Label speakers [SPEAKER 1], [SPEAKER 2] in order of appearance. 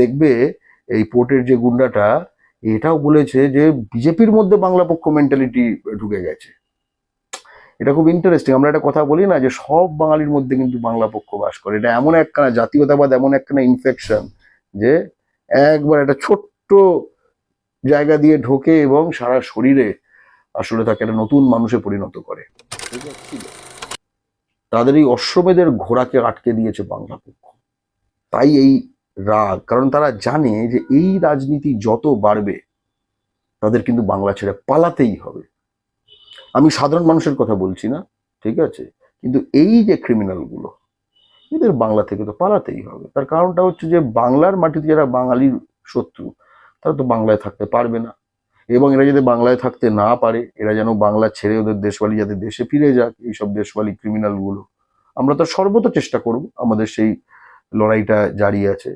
[SPEAKER 1] দেখবে এই পোর্টের যে গুন্ডাটা, এটাও বলেছে যে বিজেপির মধ্যে বাংলা পক্ষ মেন্টালিটি ঢুকে গেছে। এটা খুব ইন্টারেস্টিং আমরা একটা কথা বলি না যে সব বাঙালির মধ্যে কিন্তু বাংলা পক্ষ বাস করে। এটা এমন একখানা জাতীয়তাবাদ, এমন একখানা ইনফেকশন যে একবার একটা ছোট্ট জায়গা দিয়ে ঢোকে এবং সারা শরীরে আসলে তাকে একটা নতুন মানুষে পরিণত করে। তাদের এই অশ্বমেধের ঘোড়াকে আটকে দিয়েছে বাংলা পক্ষ। তাই এই রাগ কারণ তারা জানে যে এই রাজনীতি যত বাড়বে, তাদের কিন্তু বাংলা ছেড়ে পালাতেই হবে। আমি সাধারণ মানুষের কথা বলছি না, ঠিক আছে? কিন্তু এই যে ক্রিমিনালগুলো এদের বাংলা থেকে তো পালাতেই হবে। তার কারণটা হচ্ছে যে বাংলার মাটিতে যারা বাঙালির শত্রু, তারা তো বাংলায় থাকতে পারবে না। এবং এরা যদি বাংলায় থাকতে না পারে, এরা যেন বাংলা ছেড়ে ওদের দেশবালি যাতে দেশে ফিরে যাক, এইসব দেশবালি ক্রিমিনালগুলো আমরা তো সর্বত চেষ্টা করব আমাদের সেই লড়াইটা জারি আছে।